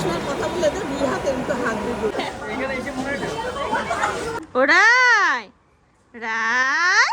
Personal কথা বলে দে দুই হাতে হাত দিয়ে ওরাই রায়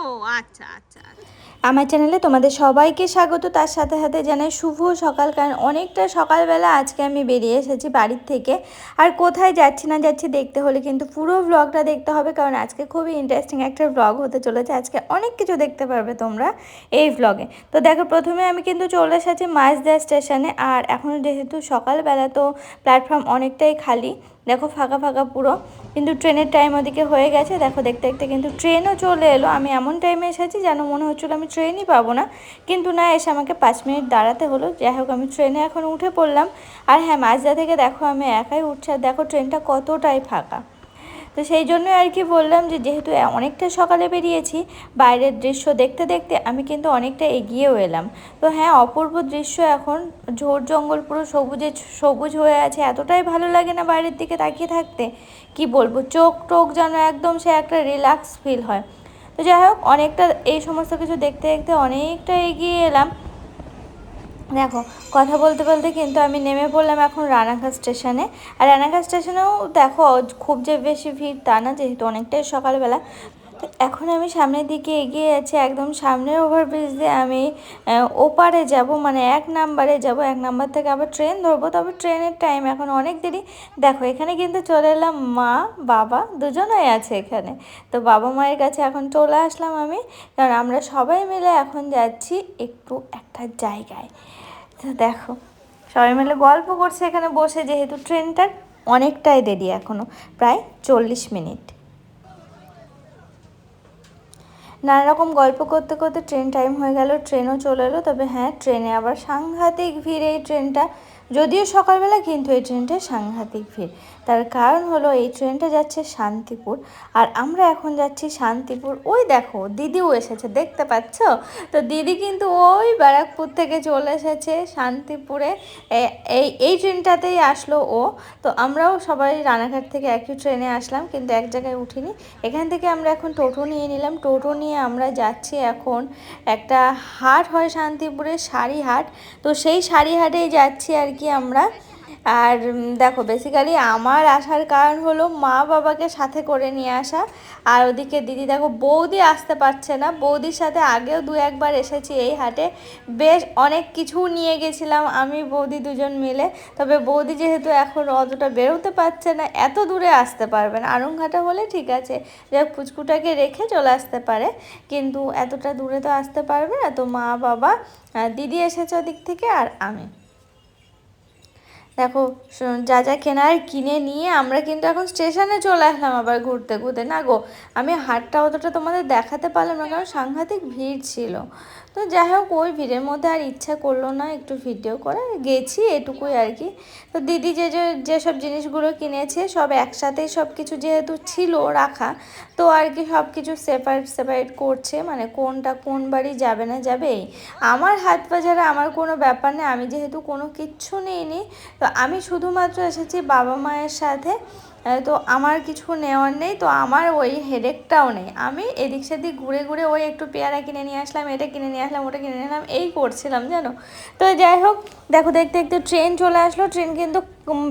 ও আচ্ছা আচ্ছা আচ্ছা। আমার চ্যানেলে তোমাদের সবাইকে স্বাগত। তার সাথে সাথে জানাই শুভ সকাল, কারণ অনেকটা সকালবেলা আজকে আমি বেরিয়ে এসেছি বাড়ির থেকে। আর কোথায় যাচ্ছি না যাচ্ছি দেখতে হলে কিন্তু পুরো ব্লগটা দেখতে হবে, কারণ আজকে খুবই ইন্টারেস্টিং একটা ব্লগ হতে চলেছে। আজকে অনেক কিছু দেখতে পারবে তোমরা এই ব্লগে তো দেখো, প্রথমে আমি কিন্তু চলে এসেছি মাঝদা স্টেশনে, আর এখন যেহেতু সকালবেলা, তো প্ল্যাটফর্ম অনেকটাই খালি। দেখো, ফাঁকা ফাঁকা পুরো। কিন্তু ট্রেনের টাইম ওদিকে হয়ে গেছে। দেখো, দেখতে দেখতে কিন্তু ট্রেনও চলে এলো। আমি এমন টাইমে এসেছি যেন মনে হচ্ছিল আমি ট্রেনই পাবো না। কিন্তু না, এসে আমাকে পাঁচ মিনিট দাঁড়াতে হলো। যাই হোক, আমি ট্রেনে এখন উঠে পড়লাম। আর হ্যাঁ মাঝদা থেকে দেখো আমি একাই উঠছি। আর দেখো ট্রেনটা কতটাই ফাঁকা। তো সেই জন্য আর কি বললাম যে যেহেতু অনেকটা সকালে বেরিয়েছি, বাইরের দৃশ্য দেখতে দেখতে আমি কিন্তু অনেকটা এগিয়েও এলাম। তো হ্যাঁ অপূর্ব দৃশ্য এখন ঝোড় জঙ্গল পুরো সবুজে, সবুজ হয়ে আছে, এতটাই ভালো লাগে না বাইরের দিকে তাকিয়ে থাকতে। কি বলব, চোখ টোক যেন একদম সে একটা রিল্যাক্স ফিল হয়। তো যাই হোক, অনেকটা এই সমস্ত কিছু দেখতে দেখতে অনেকটা এগিয়ে এলাম। দেখো, কথা বলতে বলতে কিন্তু আমি নেমে পড়লাম এখন রানাঘাট স্টেশনে। আর রানাঘাট স্টেশনেও দেখো, খুব যে বেশি ভিড় তা না, যেহেতু অনেকটাই সকালবেলা। এখন আমি সামনের দিকে এগিয়ে আছি, একদম সামনের ওভারব্রিজ দিয়ে আমি ওপারে যাব মানে এক নাম্বারে যাব। এক নাম্বার থেকে আবার ট্রেন ধরবো, তবে ট্রেনের টাইম এখন অনেক দেরি। দেখো, এখানে কিন্তু চলে এলাম মা, বাবা, দুজনই আছে এখানে। তো বাবা মায়ের কাছে এখন চলে আসলাম আমি। কারণ আমরা সবাই মিলে এখন যাচ্ছি একটু একটা জায়গায়। তো দেখো। সবাই মিলে গল্প করছে এখানে বসে, যেহেতু ট্রেনটার অনেকটাই দেরি এখনও প্রায় চল্লিশ মিনিট। নানা রকম গল্প করতে করতে ট্রেন টাইম হয়ে গেল, ট্রেনও চলে এলো, তবে হ্যাঁ ট্রেনে আবার সাংঘাতিক ভিড় এই ট্রেনটা। যদিও সকালবেলা কিন্তু এই ট্রেনটা সাংঘাতিক ভিড়। তার কারণ হলো এই ট্রেনটা যাচ্ছে শান্তিপুর, আর আমরা এখন যাচ্ছি শান্তিপুর। ওই দেখো, দিদিও এসেছে, দেখতে পাচ্ছ? তো দিদি কিন্তু ওই ব্যারাকপুর থেকে চলে এসেছে শান্তিপুরে। এই এই ট্রেনটাতেই আসলো ও। তো আমরাও সবাই রানাঘাট থেকে একই ট্রেনে আসলাম, কিন্তু এক জায়গায় উঠিনি। এখান থেকে আমরা এখন টোটো নিয়ে নিলাম। টোটো নিয়ে আমরা যাচ্ছি এখন একটা হাট হয় শান্তিপুরে শাড়ি হাট তো সেই শাড়ি হাটেই যাচ্ছি আর কি। আমরা। আর দেখো বেসিক্যালি আমার আসার কারণ হলো মা বাবাকে সাথে করে নিয়ে আসা। আর ওদিকে দিদি, দেখো, বৌদি আসতে পারছে না। বৌদির সাথে আগেও দু একবার এসেছি এই হাটে। বেশ অনেক কিছু নিয়ে গেছিলাম আমি, বৌদি দুজন মিলে। তবে বৌদি যেহেতু এখন অতটা বেরোতে পারছে না, এত দূরে আসতে পারবে না। আরংঘাটা হলে ঠিক আছে, যে পুচকুটাকে রেখে চলে আসতে পারে। কিন্তু এতটা দূরে তো আসতে পারবে না। তো মা, বাবা দিদি এসেছে ওদিক থেকে আর আমি। দেখো যা যা কেনার কিনে নিয়ে আমরা কিন্তু এখন স্টেশনে চলে আসলাম আবার ঘুরতে ঘুরতে। না গো, আমি হাটটা অতটা তোমাদের দেখাতে পারলাম না, কারণ সাংঘাতিক ভিড় ছিল। তো যাই হোক, ওই ভিড়ের মধ্যে আর ইচ্ছা করল না একটু ভিডিও করে গেছি এটুকুই আর কি। তো দিদি যে যে যেসব জিনিসগুলো কিনেছে, সব একসাথেই সব কিছু যেহেতু ছিল রাখা, তো আর কি সব কিছু সেপারেট সেপারেট করছে মানে কোনটা কোন বাড়ি যাবে না যাবে। আমার হাত বাজারে আমার কোনো ব্যাপার নেই, আমি যেহেতু কোনো কিচ্ছু নিইনি, তো আমি শুধুমাত্র এসেছি বাবা মায়ের সাথে তো আমার কিছু নেওয়ার নেই, তো আমার ওই হেডেকটাও নেই। আমি এদিক সেদিক ঘুরে ঘুরে ওই একটু পেয়ারা কিনে নিয়ে আসলাম, এটা কিনে নিয়ে আসলাম, ওটা কিনে নিয়ে আসলাম, এই করছিলাম, জানো? তো যাই হোক, দেখো, দেখতে দেখতে ট্রেন চলে আসলো ট্রেন কিন্তু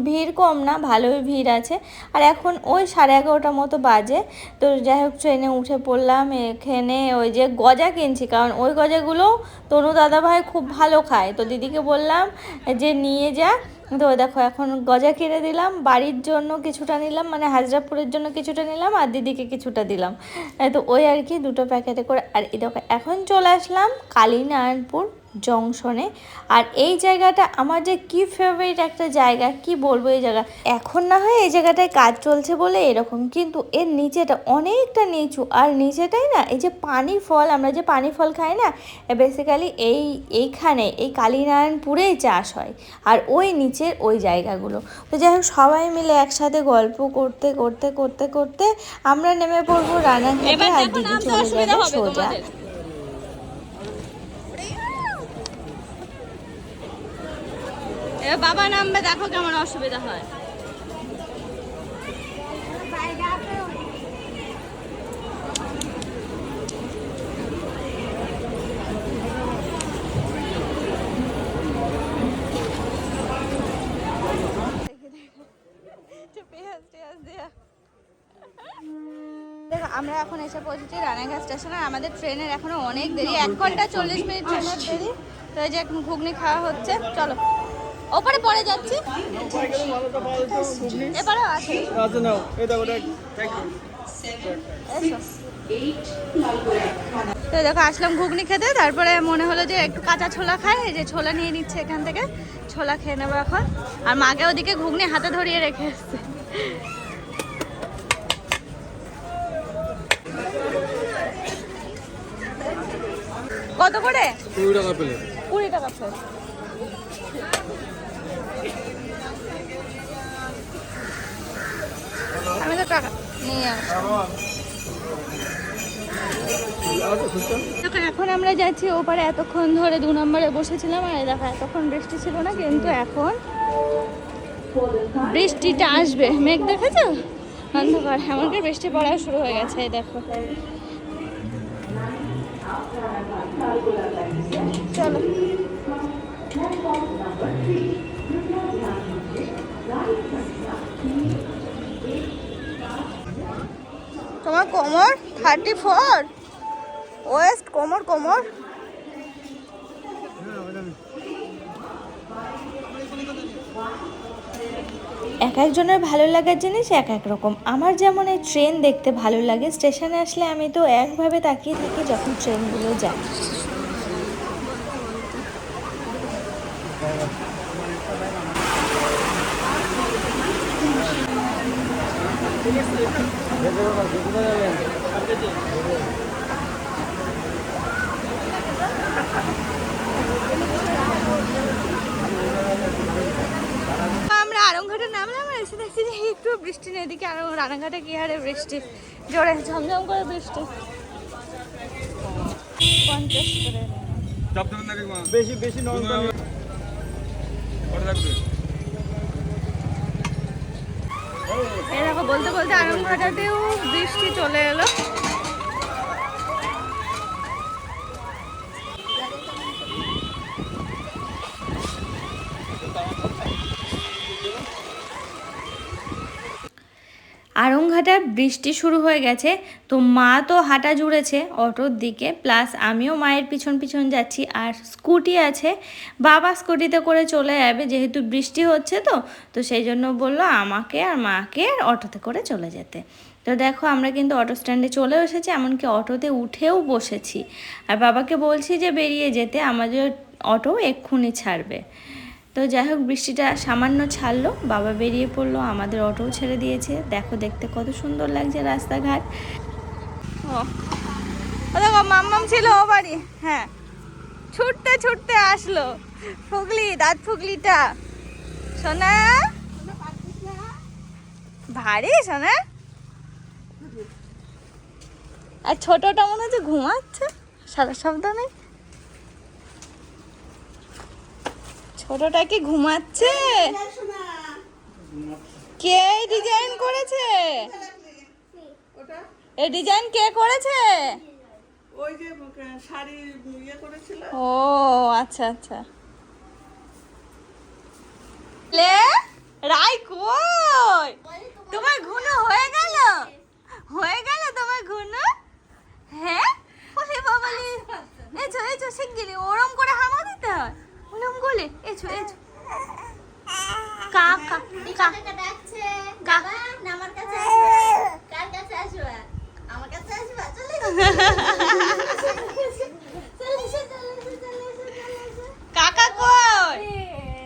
ভিড় কম না, ভালোই ভিড় আছে। আর এখন ওই সাড়ে এগারোটার মতো বাজে। তো যাই হোক ট্রেনে উঠে পড়লাম, এখানে ওই যে গজা কিনছি, কারণ ওই গজাগুলো তনু দাদাভাই খুব ভালো খায়। তো দিদিকে বললাম যে, নিয়ে যা। তো দেখো, এখন গজা কিনে দিলাম, বাড়ির জন্য কিছুটা নিলাম মানে হাজরাপুরের জন্য কিছুটা নিলাম, আর দিদিকে কিছুটা দিলাম। তো ওই আর কি, দুটো প্যাকেটে করে। আর এই দেখো, এখন চলে আসলাম কালীনারায়ণপুর। জংশনে। আর এই জায়গাটা আমার যে কি ফেভারিট একটা জায়গা কি বলব এই জায়গা? এখন না হয় এই জায়গাটায় কাজ চলছে বলে এরকম কিন্তু এর নিচেটা অনেকটা নিচু। আর নিচেটাই না এই যে পানি ফল আমরা যে পানি ফল খাই না বেসিক্যালি এই এইখানে এই কালীনারায়ণপুরেই চাষ হয়। আর ওই নিচের ওই জায়গাগুলো। তো যাই হোক সবাই মিলে একসাথে গল্প করতে করতে করতে করতে আমরা নেমে পড়ব রানাঘাটে আর দিদি চলে যাবে সোজা। বাবা নামবে দেখো কেমন অসুবিধা হয়। আমরা এখন এসে পৌঁছেছি রানাঘাট স্টেশনে। আমাদের ট্রেনের এখনও অনেক দেরি এক ঘণ্টা চল্লিশ মিনিট আচ্ছা। ট্রেনের দেরি। তো এই যে এখন ঘুগনি খাওয়া হচ্ছে চলো। ওপরে পরে যাচ্ছি। এবারে আছে। আচ্ছা নাও এই দেখো তো দেখো আসলাম ঘুগনি খেতে তারপরে মনে হলো যে একটু কাঁচা ছোলা খায় যে ছোলা নিয়ে নিচ্ছে এখান থেকে ছোলা খেয়ে নেব এখন। আর মাকে ওদিকে ঘুগনি হাতে ধরিয়ে রেখে এসছে। কত করে? কুড়ি টাকা প্লেট। কুড়ি টাকা প্লেট আমি তো টাকা নিয়ে আসব এখন আমরা যাচ্ছি ওপারে এতক্ষণ ধরে দু নম্বরে বসেছিলাম আর দেখো, এতক্ষণ বৃষ্টি ছিল না, কিন্তু এখন বৃষ্টিটা আসবে। মেঘ দেখেছ? অন্ধকার। এমনকি বৃষ্টি পড়া শুরু হয়ে গেছে দেখো। চলো। তোমার কোমর থার্টি ফোর ওয়েস্ট কোমর কোমর। এক একজনের ভালো লাগার জিনিস এক এক রকম। আমার যেমন এই ট্রেন দেখতে ভালো লাগে স্টেশনে আসলে আমি তো একভাবে তাকিয়ে থাকি যখন ট্রেনগুলো যায়। আমরা আরংঘাটে নামলাম আর এসে দেখছি যে একটু বৃষ্টি নেই এদিকে আর রানাঘাটে কি হারে বৃষ্টি। জোরে ঝমঝম করে বৃষ্টি। পঞ্চাশ করে। বেশি বেশি নরম কত দেখো বলতে বলতে আরংঘাটাতেও বৃষ্টি চলে এলো। আরংঘাটা বৃষ্টি শুরু হয়ে গেছে, তো মা তো হাঁটা জুড়েছে অটোর দিকে প্লাস আমিও মায়ের পিছন পিছন যাচ্ছি, আর স্কুটি আছে, বাবা স্কুটিতে করে চলে যাবে, যেহেতু বৃষ্টি হচ্ছে তো তো সেই জন্য বলল আমাকে আর মাকে আর অটোতে করে চলে যেতে। তো দেখো আমরা কিন্তু অটো স্ট্যান্ডে চলে এসেছি, এমনকি অটোতে উঠেও বসেছি। আর বাবাকে বলছি যে বেরিয়ে যেতে, আমাদের অটো এক্ষুনি ছাড়বে। তো যাই হোক, বৃষ্টিটা সামান্য ছাড়লো, বাবা বেরিয়ে পড়ল, আমাদের অটোও ছেড়ে দিয়েছে। দেখো দেখতে কত সুন্দর লাগছে রাস্তাঘাট। ও দেখো, মাম্মাম ছিল ও বাড়ি। হ্যাঁ। ছুটতে ছুটতে আসলো। ফুগলি, দাঁত ফুগলিটা। সোনা? ভারী সোনা। আর ছোটটা মনে হচ্ছে ঘুমাচ্ছে। সারা শব্দ নেই। ছোটটা কি ঘুমাচ্ছে? কে ডিজাইন করেছে? এই ডিজাইন কে করেছে? ওই যে শাড়ি ইয়ে করেছিল। ও আচ্ছা আচ্ছা। লে রাই কই? তোমার ঘুনো হয়ে গেল? হয়ে গেল তোমার ঘুনো হ্যাঁ ওরে বাবালি এছো এছো শিগগিরি ওরম করে হামা দিতে হয় ওরম গলে এছো এছো কাকা কাকা ডাকছে কাকা আমার কাছে আসবে কার কাছে আসবে আমার কাছে আসবে চলে চলে এসো চলে এসো চলে এসো চলে এসো কাকা কই নিয়ে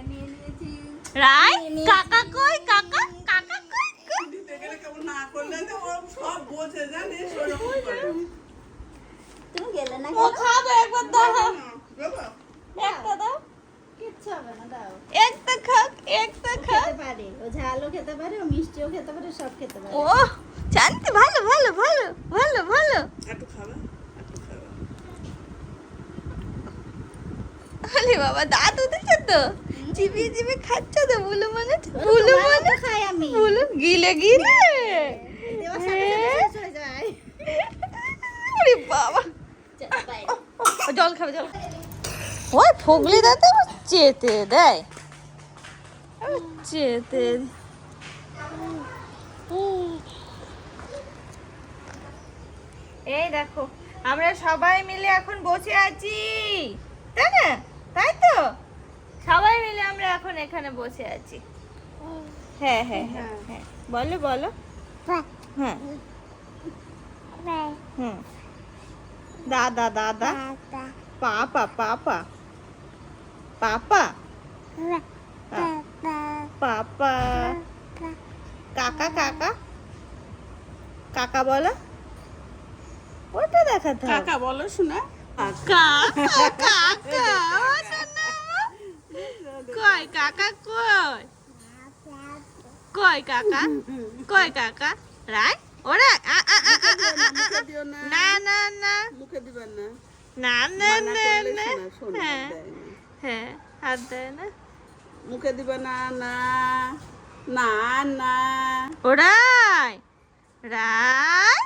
নিয়েছি রাই কাকা কই কাকা কাকা কই কই? দিতে গেলে কেমন না করলে তো ও সব বোঝে জানিস ওরকম করে। তুমি গেলে না ও খাবে একবার দাও। একটা দাও। কিচ্ছু হবে না দাও। একটা খাক একটা খাক। খেতে পারে ও ঝালও খেতে পারে ও মিষ্টিও খেতে পারে সব খেতে পারে। ও জানতে ভালো ভালো ভালো ভালো ভালো। একটু খাবে একটু খাবে। আরে বাবা দাঁত উঠেছে তো। চিবিয়ে চিবিয়ে খাচ্ছে তো বুলু মানে বুলু মানে খাই আমি। বুলু গিলে গিলে। হ্যাঁ। আরে বাবা। জল খাবে জল খাবে। ওই ফগলি দাঁতে চেতে দেয়। চেতে এই দেখো আমরা সবাই মিলে এখন বসে আছি। তাই না? আমরা এখন এখানে বসে আছি। হ্যাঁ হ্যাঁ হ্যাঁ হ্যাঁ। বলো বলো। হ্যাঁ। হুম। দাদা দাদা। পাপা পাপা। পাপা? পাপা। কাকা কাকা? কাকা বলো। ওটা দেখাতে কাকা বলো শোনা। কাকা কাকা কই কাকা কই? কই কাকা? কই কাকা? রাই ওরা না না না। মুখে দিবেন না না না। না না হ্যাঁ। হ্যাঁ হাত দেয় না। মুখে দিবে না না না না। ওরাই রাই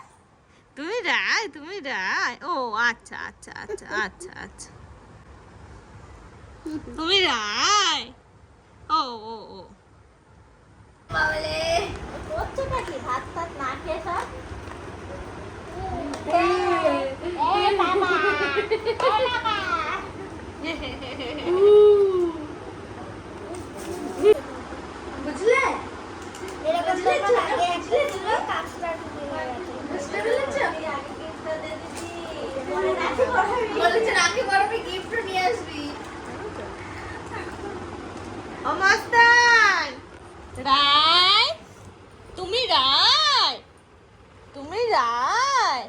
তুমি রাই তুমি রাই ও আচ্ছা আচ্ছা আচ্ছা আচ্ছা আচ্ছা। তুমি রাই ও ও ও। বাবলে করছ নাকি? ভাত ফাত না খেয়ে সব এ বাবা এ বাবা বুঝলে এরকম যখন আগে একটা ছিল কাজটা বুঝতে পেরেছ বলেছে রাখি পরবে গিফট নিয়ে আসবি ও মাস্তান রাই তুমি রাই তুমি রাই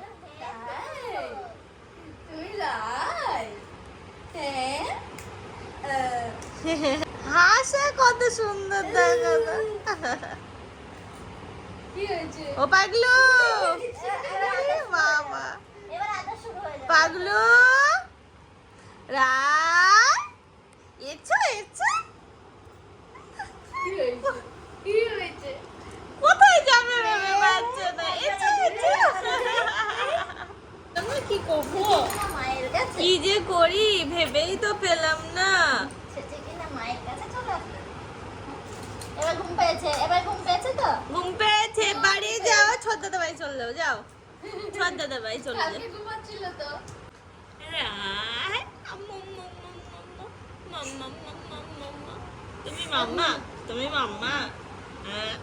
তুমি লাই হ্যাঁ হাসে কত সুন্দর দেখা ও পাগলু! বাবা। পাগলু! এছো এছো? হয়েছে? কোথায় যাবে ভেবে বাচ্চাটা এছো এছো? আমরা কি করব? কি যে করি ভেবেই তো পেলাম না সেটা কি না মায়ের কাছে চলে আসবে এবার ঘুম পেয়েছে এবার ঘুম পেয়েছে তো? ঘুম পেয়েছে বাড়ি যাও ছোট দাদাই চলল যাও। ছোট দাদাই চলে যাও ঘুমাচ্ছিল তো। আম্মু, আম্মু, আম্মু, মাম্মা, মাম্মা, মাম্মা। তুমি মাম্মা তুমি মাম্মা। হ্যাঁ।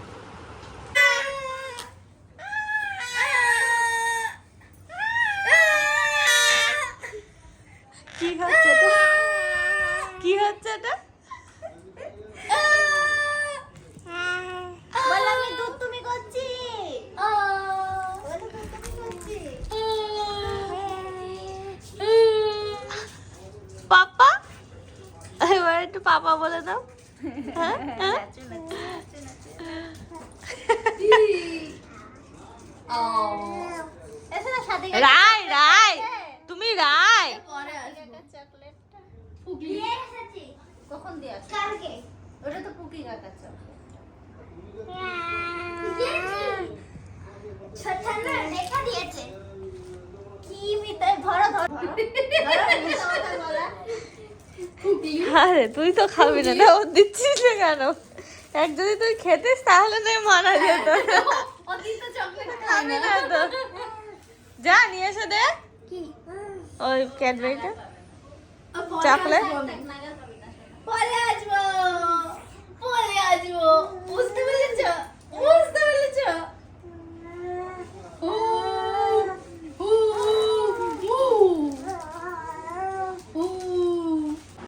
কি হচ্ছে এটা কি হচ্ছে এটা বললাম আমি দুধ তুমি করছি বললাম দুধ তুমি করছি পাপা এবার একটু পাপা বলে দাও হ্যাঁ হ্যাঁ রাই রাই তুমি ধরো আরে, তুই তো খাবি না। ও দিচ্ছিস না কেন? যদি তুই খেতিস, তাহলে নয় মারা যেত। যা নিয়ে এসে দে। ওই ক্যাডবেরিটা। চকলেট। পরে আসব। পরে আসব। বুঝতে পেরেছ? বুঝতে পেরেছ? ও